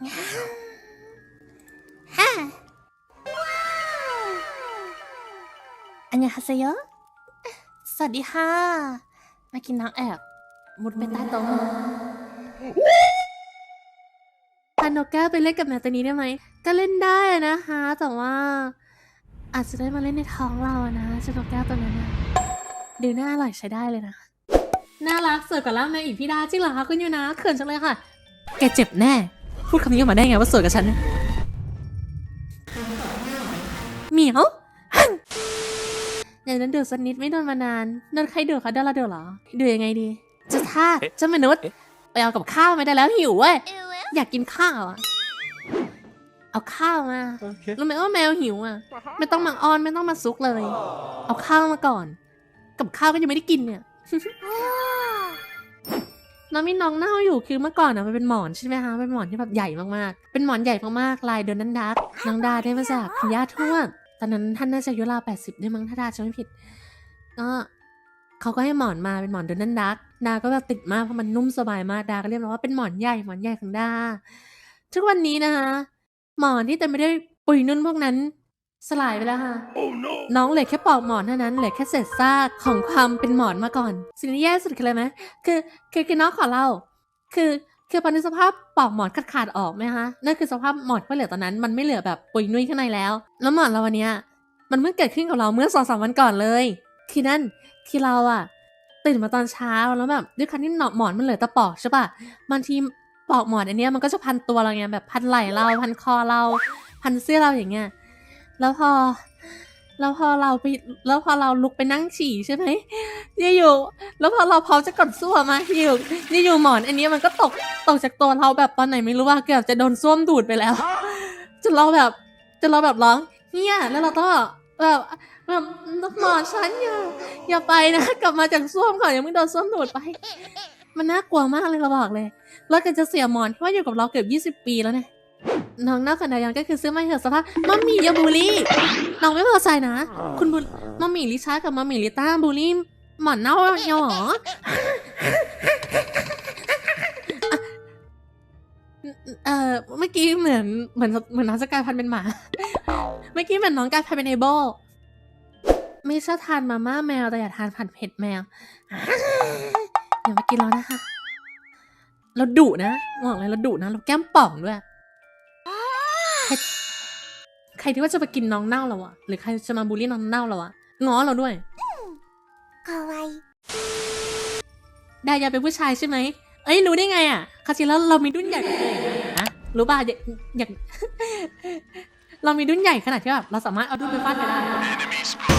ฮ่าอันยาฮาเซโยสวัสดีค่ะ มากินน้ำแอบมุดไปใต้โต๊ะมาพาโนก้าไปเล่นกับแมวตัวนี้ได้ไหม ก็เล่นได้อะนะคะ แต่ว่า อาจจะได้มาเล่นในท้องเราอะนะเจ้านกแก้วตัวนั้นนะดูน่าอร่อยใช้ได้เลยนะ น่ารักเสิร์ฟกับล่าแมวอีกพี่ดาจริงเหรอคะคุณยูนะเขินจังเลยค่ะ แกเจ็บแน่ พูดคำนี้ออกมาได้ไงว่าสวยกับฉันเนี่ยเหมียวเดี๋ยวนั้นดูสักนิดไม่โดนมานานโดนใครดูคะโดนเราดูเหรอดูยังไงดีจะท่าเอ๊ะเจ้ามนุษย์เอ๊ะไปเอากับข้าวมาได้แล้วหิวเว้ยอยากกินข้าวอะเอาข้าวมา Okay. รู้ไหมว่าแมวหิวอะ ไม่ต้องมาอ้อนไม่ต้องมาซุกเลย เอาข้าวมาก่อน กับข้าวก็ยังไม่ได้กินเนี่ย น้องมีน้องเน่าอยู่คือเมื่อก่อนอะมันเป็นหมอนใช่ไหมคะเป็นหมอนที่แบบใหญ่มากๆ เป็นหมอนใหญ่มากๆลายโดนันดักน้องดาได้มาจากคุณย่าทวดตอนนั้นท่านน่าจะอายุราวแปดสิบได้มั้งถ้าดาจะไม่ผิดก็เขาก็ให้หมอนมาเป็นหมอนโดนันดักดาก็แบบติดมากเพราะมันนุ่มสบายมากดาก็เรียกว่าเป็นหมอนใหญ่หมอนใหญ่ของดาทุกวันนี้นะคะหมอนที่เต็มไปด้วยปุยนุ่นพวกนั้น สลายไปแล้วค่ะ Oh no. น้องเหลือแค่ปลอกหมอนเท่านั้นเหลือแค่เศษซากของความเป็นหมอนมาก่อน สิ่งที่แย่สุดคืออะไรไหมคือคือคือน้องขอเล่า คือคือตอนนี้สภาพปลอกหมอนขาดขาดๆออกไหมคะนั่นคือสภาพหมอนที่เหลือตอนนั้น มันไม่เหลือแบบปุยนุ่ยข้างในแล้ว แล้วหมอนเราวันเนี้ยมันเพิ่งเกิดขึ้นกับเราเมื่อสองสามวันก่อนเลย คือนั่นคือเราอะตื่นมาตอนเช้าแล้วแบบด้วยการที่หนอนหมอนมันเหลือแต่ปลอกใช่ปะบางทีปลอกหมอนอันเนี้ยมันก็จะพันตัวเราไงแบบพันไหล่เราพันคอเรา พันเสื้อเราอย่างเงี้ย แล้วพอ แล้วพอเราไป แล้วพอเราลุกไปนั่งฉี่ใช่ไหมยี่อยู่ แล้วพอเราพร้อมจะกดส้วมมายี่อยู่ยี่อยู่หมอน อันนี้มันก็ตก ตกจากตัวเราแบบตอนไหนไม่รู้ว่าเกือบจะโดนส้วมดูดไปแล้ว จนเราแบบจนเราแบบร้องเฮียแล้วเราก็แบบแบบหมอนฉันอย่าอย่าไปนะ กลับมาจากส้วมก่อนอย่าเพิ่งโดนส้วมดูดไป มันน่ากลัวมากเลยเราบอกเลย แล้วก็จะเสียหมอนที่ว่าอยู่กับเราเกือบ20 ปีแล้วเนี่ย น้องหน้าขนายอนก็คือซื้อมาให้เถอะสภาพมัมมี่อย่าบูลลี่ น้องไม่พอใจนะ คุณบูลมัมมี่ลิชาร์กับมัมมี่ลิต้าบูลลี่หมอนเน่าเยาหรอเออเมื่อกี้เหมือนเหมือนเหมือนน้องจะกลายพันธุ์เป็นหมา เมื่อกี้เหมือนน้องกลายพันธุ์เป็นเอโบไม่ชอบทานมาม่าแมวแต่อย่าทานผัดเผ็ดแมวเดี๋ยวมากินแล้วนะคะเราดุนะบอกเลยเราดุนะเราแก้มป่องด้วย ครใครที่ว่าจะไปกินน้องเน่าเราอะหรือใครจะมาบูลลี่น้องเน่าเราอะง้อเราด้วยคาวายดายาเป็นผู้ชายใช่ไหมเอ้ยรู้ได้ไงอะคาจิแล้วเรามีดุนใหญ่กว่าเธอนะรู้ป่ะอย่างเรามีดุนใหญ่ขนาดที่แบบเราสามารถเอาดุนไปฟาดได้